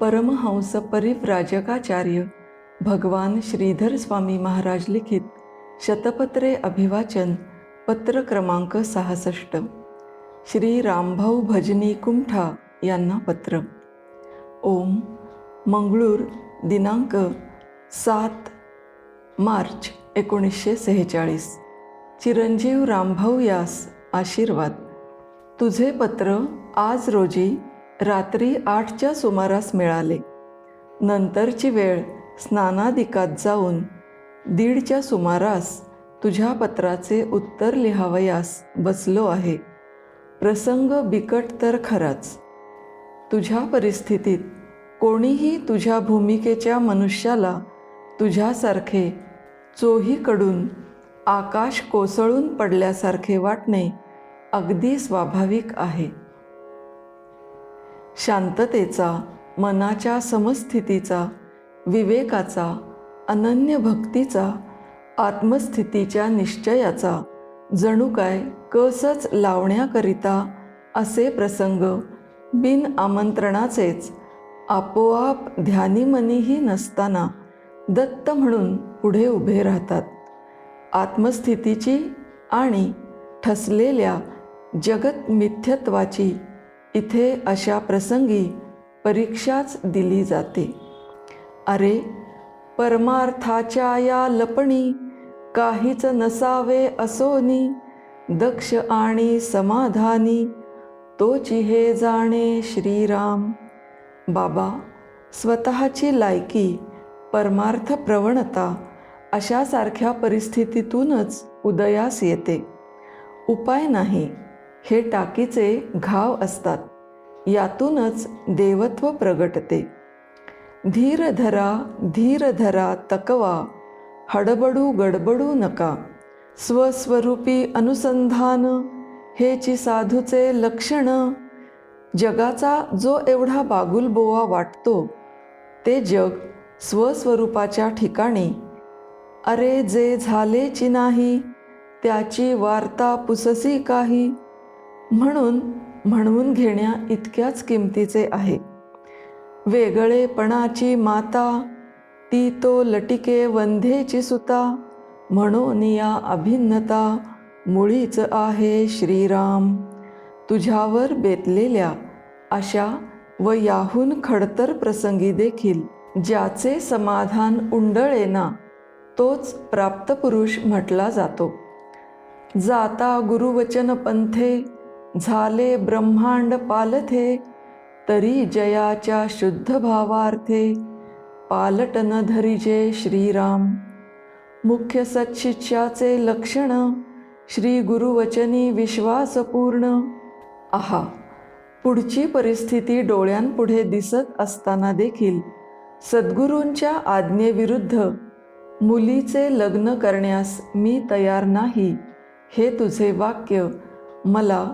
परमहंस परिव्राजकाचार्य भगवान श्रीधर स्वामी महाराज लिखित शतपत्रे अभिवाचन पत्र क्रमांक सहासष्ट. श्री रामभाऊ भजनी कुमठा यांना पत्र. ओम मंगळूर दिनांक सात मार्च एकोणीसशे सेहेचाळीस. चिरंजीव रामभाऊ यास आशीर्वाद. तुझे पत्र आज रोजी रात्री आठच्या सुमारास मिळाले. नंतरची वेळ स्नानादिकात जाऊन दीडच्या सुमारास तुझ्या पत्राचे उत्तर लिहावयास बसलो आहे. प्रसंग बिकट तर खराच. तुझ्या परिस्थितीत कोणीही तुझ्या भूमिकेच्या मनुष्याला तुझ्यासारखे चोहीकडून आकाश कोसळून पडल्यासारखे वाटणे अगदी स्वाभाविक आहे. शांततेचा मनाच्या समस्थितीचा विवेकाचा अनन्य भक्तीचा आत्मस्थितीच्या निश्चयाचा. जणू काय कसच लावण्याकरिता असे प्रसंग बिन आमंत्रणाचेच आपोआप ध्यानीमनीही नसताना दत्त म्हणून पुढे उभे राहतात. आत्मस्थितीची आणि ठसलेल्या जगत मिथ्यत्वाची इथे अशा प्रसंगी परीक्षाच दिली जाते. अरे परमार्थाच्या या लपणी काहीच नसावे असोनी दक्ष आणि समाधानी तोची हे जाणे श्रीराम. बाबा स्वतःची लायकी परमार्थ प्रवणता अशासारख्या परिस्थितीतूनच उदयास येते. उपाय नाही. हे टाकीचे घाव असतात. यातूनच देवत्व प्रगटते. धीर धरा धीर धरा तकवा हडबडू गडबडू नका. स्वस्वरूपी अनुसंधान हेची साधूचे लक्षण. जगाचा जो एवढा बागुलबोवा वाटतो ते जग स्वस्वरूपाच्या ठिकाणी. अरे जे झालेची नाही त्याची वार्ता पुससी काही. म्हणून म्हणवून घेण्या इतक्याच किमतीचे आहे. वेगळेपणाची माता ती तो लटिके वंध्येची सुता म्हणून या अभिन्नता मुळीच आहे श्रीराम. तुझ्यावर बेतलेल्या अशा व याहून खडतर प्रसंगी देखील ज्याचे समाधान उंडळेना तोच प्राप्तपुरुष म्हटला जातो. जाता गुरुवचन पंथे झाले ब्रह्मांड पालथे तरी जयाच्या शुद्ध भावार्थे पालटन धरिजे श्रीराम. मुख्य सत्शिष्याचे लक्षण श्री गुरुवचनी विश्वासपूर्ण. आहा पुढची परिस्थिती डोळ्यांपुढे दिसत असताना देखील सद्गुरूंच्या आज्ञेविरुद्ध मुलीचे लग्न करण्यास मी तयार नाही हे तुझे वाक्य मला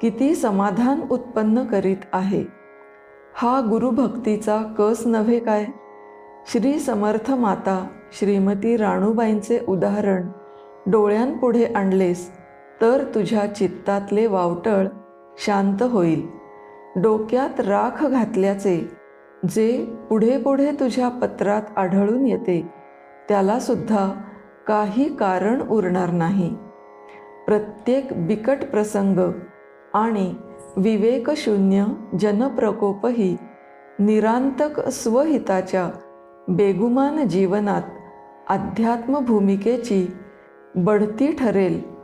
किती समाधान उत्पन्न करीत आहे. हा गुरुभक्तीचा कस नव्हे काय? श्री समर्थ माता श्रीमती राणूबाईंचे उदाहरण डोळ्यांपुढे आणलेस तर तुझ्या चित्तातले वावटळ शांत होईल. डोक्यात राख घातल्याचे जे पुढे पुढे तुझ्या पत्रात आढळून येते त्यालासुद्धा काही कारण उरणार नाही. प्रत्येक बिकट प्रसंग आणि विवेकशून्य जनप्रकोपही निरांतक स्वहिताच्या बेगुमान जीवनात अध्यात्म भूमिकेची बढती ठरेल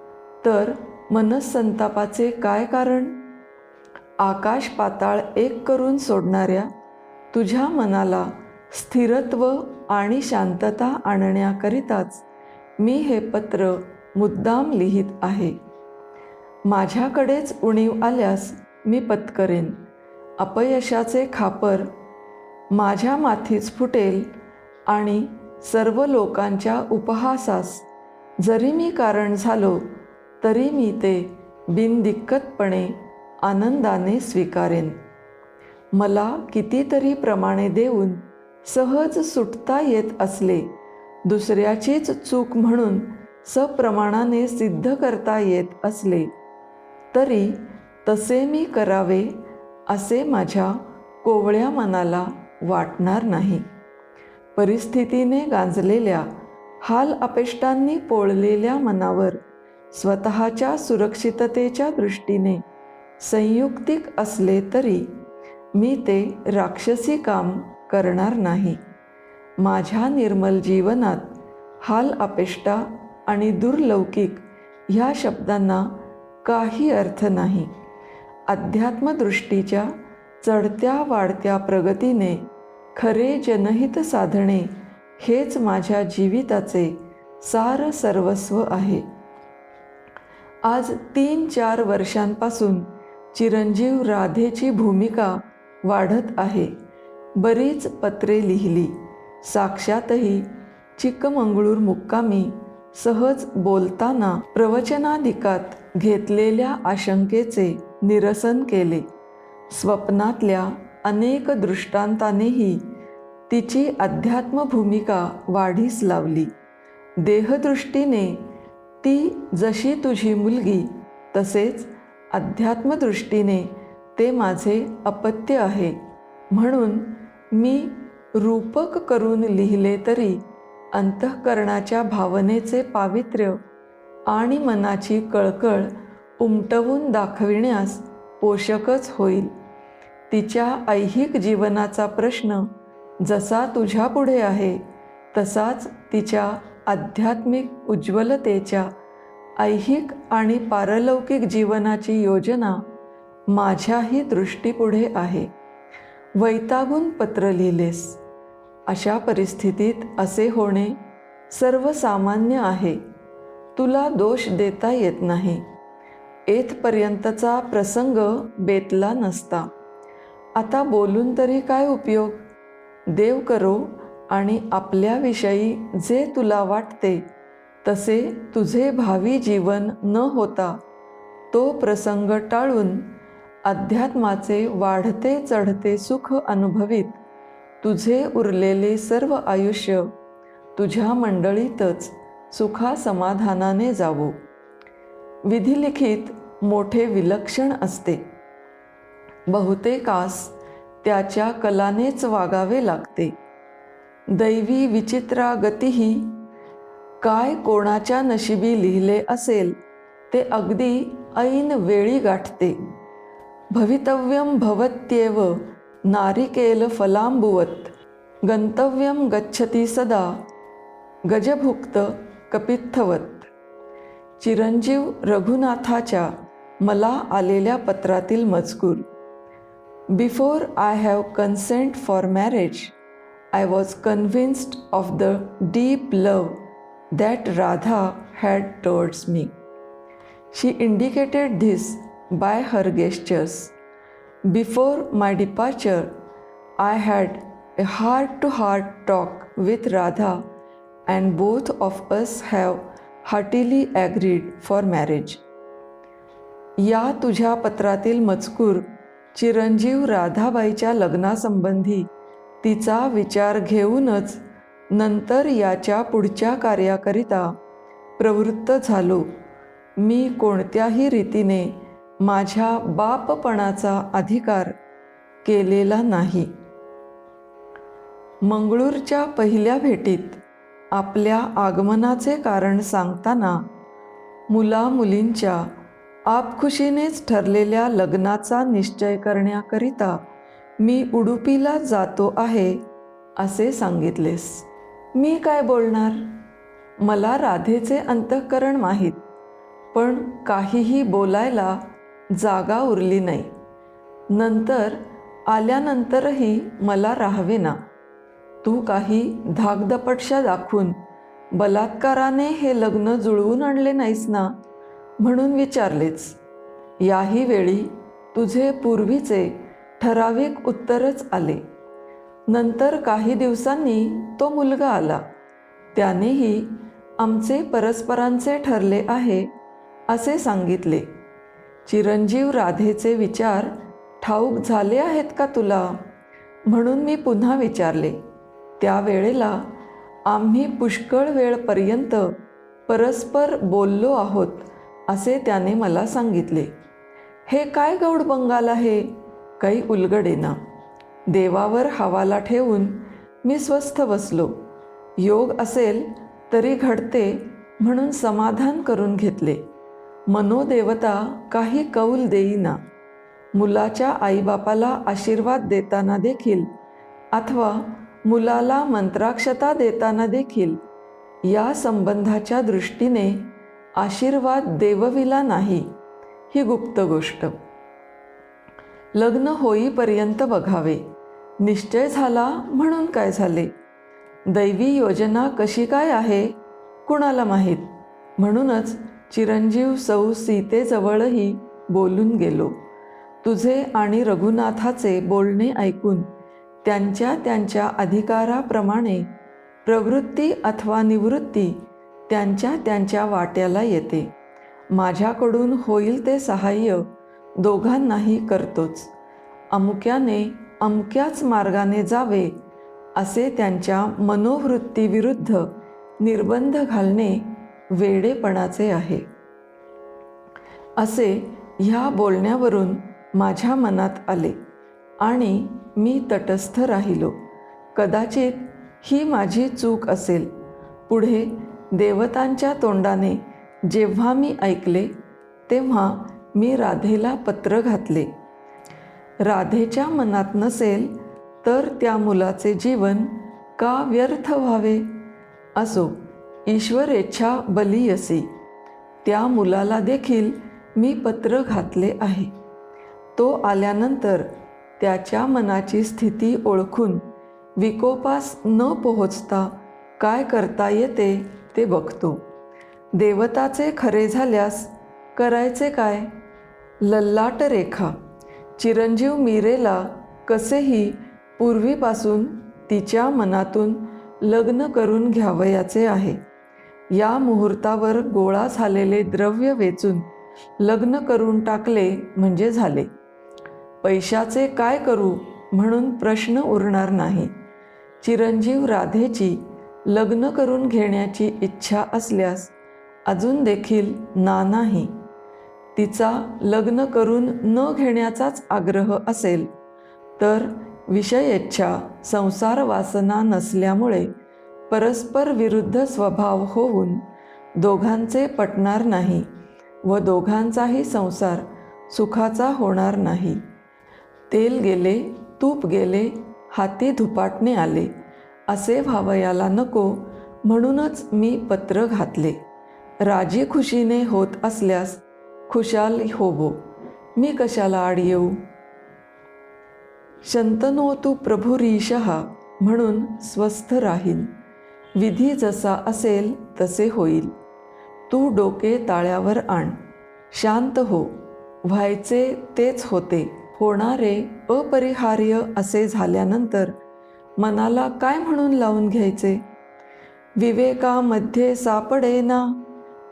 तर मनसंतापाचे काय कारण? आकाश पाताळ एक करून सोडणाऱ्या तुझ्या मनाला स्थिरत्व आणि शांतता आणण्याकरिताच मी हे पत्र मुद्दाम लिहित आहे. माझ्याकडेच उणीव आल्यास मी पत्करेन. अपयशाचे खापर माझ्या माथीच फुटेल आणि सर्व लोकांच्या उपहासास जरी मी कारण झालो तरी मी ते बिनदिक्कतपणे आनंदाने स्वीकारेन. मला कितीतरी प्रमाणे देऊन सहज सुटता येत असले दुसऱ्याचीच चूक म्हणून सप्रमाणाने सिद्ध करता येत असले तरी तसे मी करावे असे माझ्या कोवळ्या मनाला वाटणार नाही. परिस्थितीने गांजलेल्या हाल अपेष्टांनी पोळलेल्या मनावर स्वतःच्या सुरक्षिततेच्या दृष्टीने संयुक्तिक असले तरी मी ते राक्षसी काम करणार नाही. माझ्या निर्मल जीवनात हाल अपेष्टा आणि दुर्लौकिक ह्या शब्दांना काही अर्थ नाही. अध्यात्मदृष्टीच्या चढत्या वाढत्या प्रगतीने खरे जनहित साधणे हेच माझ्या जीविताचे सार सर्वस्व आहे. आज तीन चार वर्षांपासून चिरंजीव राधेची भूमिका वाढत आहे. बरीच पत्रे लिहिली. साक्षातही चिकमंगळूर मुक्कामी सहज बोलताना प्रवचनाधिकात घेतलेल्या आशंकेचे निरसन केले. स्वप्नातल्या अनेक दृष्टांतानेही तिची अध्यात्म भूमिका वाढीस लावली. देहदृष्टीने ती जशी तुझी मुलगी तसेच अध्यात्मदृष्टीने ते माझे अपत्य आहे. म्हणून मी रूपक करून लिहिले तरी अंतःकरणाच्या भावनेचे पावित्र्य आणि मनाची कळकळ उमटवून दाखविण्यास पोषकच होईल. तिच्या ऐहिक जीवनाचा प्रश्न जसा तुझ्यापुढे आहे तसाच तिच्या आध्यात्मिक उज्ज्वलतेच्या ऐहिक आणि पारलौकिक जीवनाची योजना माझ्याही दृष्टीपुढे आहे. वैतागून पत्र लिहिलेस अशा परिस्थितीत असे होणे सर्वसामान्य आहे. तुला दोष देता येत नाही. येथपर्यंतचा प्रसंग बेतला नसता. आता बोलून तरी काय उपयोग? देव करो आणि आपल्याविषयी जे तुला वाटते तसे तुझे भावी जीवन न होता तो प्रसंग टाळून अध्यात्माचे वाढते चढते सुख अनुभवित तुझे उरलेले सर्व आयुष्य तुझ्या मंडळीतच सुखासमाधानाने जावो. विधिलिखित मोठे विलक्षण असते. बहुतेकास त्याच्या कलानेच वागावे लागते. दैवी विचित्रा गतीही काय कोणाच्या नशिबी लिहिले असेल ते अगदी ऐन वेळी गाठते. भवितव्यम भवत्येव नारिकेल फलांबुवत गंतव्यम गच्छती सदा गजभुक्त कपित्थवत. चिरंजीव रघुनाथाच्या मला आलेल्या पत्रातील मजकूर. Before I have consent for marriage I was convinced of the deep love that Radha had towards me. She indicated this by her gestures before my departure I had a heart to heart talk with Radha and both of us have heartily agreed for marriage. या तुझ्या पत्रातील मजकूर चिरंजीव राधाबाईच्या लग्नासंबंधी तिचा विचार घेऊनच नंतर याच्या पुढच्या कार्याकरिता प्रवृत्त झालो मी कोणत्याही रीतीने माझ्या बापपणाचा अधिकार केलेला नाही मंगळूरच्या पहिल्या भेटीत आपल्या आगमनाचे कारण सांगताना मुलामुलींच्या आपखुशीनेच ठरलेल्या लग्नाचा निश्चय करण्याकरिता मी उडुपीला जातो आहे असे सांगितलेस. मी काय बोलणार? मला राधेचे अंतःकरण माहीत पण काहीही बोलायला जागा उरली नाही. नंतर आल्यानंतरही मला राहावे ना. तू काही धाकदपटशा दाखवून बलात्काराने हे लग्न जुळवून आणले नाहीस ना? म्हणून विचारलेच. याही वेळी तुझे पूर्वीचे ठराविक उत्तरच आले. नंतर काही दिवसांनी तो मुलगा आला. त्यानेही आमचे परस्परांचे ठरले आहे असे सांगितले. चिरंजीव राधेचे विचार ठाऊक झाले आहेत का तुला? म्हणून मी पुन्हा विचारले. त्यावेळेला आम्ही पुष्कळ वेळपर्यंत परस्पर बोललो आहोत असे त्याने मला सांगितले. हे काय गौड बंगाल आहे? काही उलगडेना. देवावर हवाला ठेवून मी स्वस्थ बसलो. योग असेल तरी घडते म्हणून समाधान करून घेतले. मनोदेवता काही कौल देईना. मुलाच्या आईबापाला आशीर्वाद देताना देखील अथवा मुलाला मंत्राक्षता देताना देखील या संबंधाच्या दृष्टीने आशीर्वाद देवविला नाही ही गुप्त गोष्ट. लग्न होईपर्यंत बघावे. निश्चय झाला म्हणून काय झाले? दैवी योजना कशी काय आहे? कुणाला माहीत? म्हणूनच चिरंजीव सौ सीतेजवळही बोलून गेलो. तुझे आणि रघुनाथाचे बोलणे ऐकून त्यांच्या त्यांच्या अधिकाराप्रमाणे प्रवृत्ती अथवा निवृत्ती त्यांच्या त्यांच्या वाट्याला येते. माझ्याकडून होईल ते सहाय्य दोघांनाही करतोच. अमुक्याने अमक्याच मार्गाने जावे असे त्यांच्या मनोवृत्तीविरुद्ध निर्बंध घालणे वेडेपणाचे आहे. असे ह्या बोलण्यावरून माझ्या मनात आले आणि मी तटस्थ राहिलो. कदाचित ही माझी चूक असेल. पुढे देवतांच्या तोंडाने जेव्हा मी ऐकले तेव्हा मी राधेला पत्र घातले. राधेच्या मनात नसेल तर त्या मुलाचे जीवन का व्यर्थ व्हावे? असो ईश्वरेच्छा बलियसी त्या मुलाला देखील मी पत्र घातले आहे. तो आल्यानंतर त्याच्या मनाची स्थिती ओळखून विकोपास न पोहोचता काय करता येते ते बघतो. देवताचे खरे झाल्यास करायचे काय? लल्लाट रेखा. चिरंजीव मीरेला कसेही पूर्वीपासून तिच्या मनातून लग्न करून घ्यावयाचे आहे. या मुहूर्तावर गोळा झालेले द्रव्य वेचून लग्न करून टाकले म्हणजे झाले. पैशाचे काय करू म्हणून प्रश्न उरणार नाही. चिरंजीव राधेची लग्न करून घेण्याची इच्छा असल्यास अजून देखील ना नाही. तिचा लग्न करून न घेण्याचाच आग्रह असेल तर विषयेच्छा संसार वासना नसल्यामुळे परस्पर विरुद्ध स्वभाव होऊन दोघांचे पटणार नाही व दोघांचाही संसार सुखाचा होणार नाही. तेल गेले तूप गेले हाती धुपाटणे आले. असे व्हावयाला नको म्हणूनच मी पत्र घातले. राजी खुशीने होत असल्यास खुशाल होवो. मी कशाला आड येऊ? शंतनो तू प्रभुरीशहा म्हणून स्वस्थ राहील. विधी जसा असेल तसे होईल. तू डोके ताळ्यावर आण. शांत हो. व्हायचे तेच होते. होणारे अपरिहार्य असे झाल्यानंतर मनाला काय म्हणून लावून घ्यायचे? विवेकामध्ये सापडेना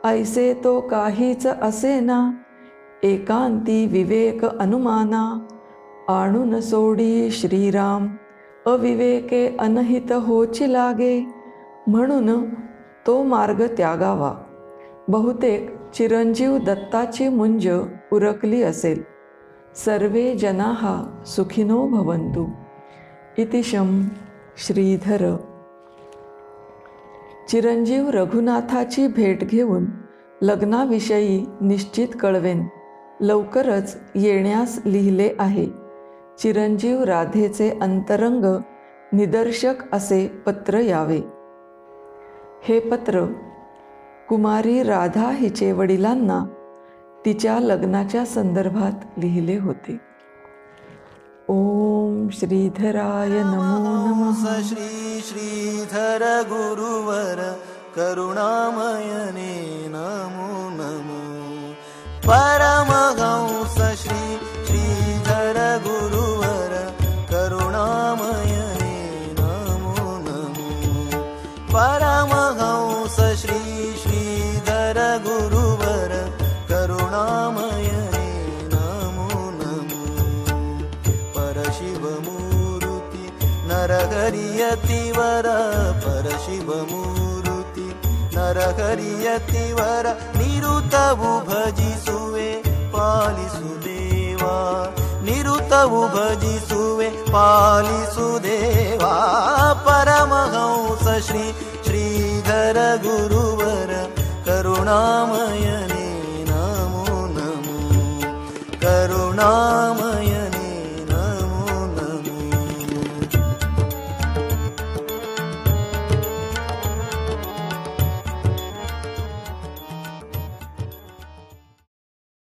ऐसे तो काहीच असेना एकांती विवेक अनुमाना आणून सोडी श्रीराम अविवेके अनहित होची लागे म्हणून तो मार्ग त्यागावा. बहुतेक चिरंजीव दत्ताची मुंज उरकली असेल. सर्वे जनाः सुखिनो भवन्तु। इति शं श्रीधर। चिरंजीव रघुनाथाची भेट घेऊन लग्नाविषयी निश्चित कळवेन. लवकरच येण्यास लिहिले आहे. चिरंजीव राधेचे अंतरंग निदर्शक असे पत्र यावे. हे पत्र कुमारी राधा हिचे वडिलांना तिच्या लग्नाच्या संदर्भात लिहिले होते. ओम श्रीधराय नमो नम. श्री श्रीधर गुरुवर करुणामयने नरहरियतिवर परशिवमूर्ति नरहरियतिवर निरुतवु भजिसुवे पालिसुदेवा निरुतवु भजिसुवे पालिसुदेवा परमहंस श्री श्रीधर गुरुवर करुणामयने नमो नमो करुणामयने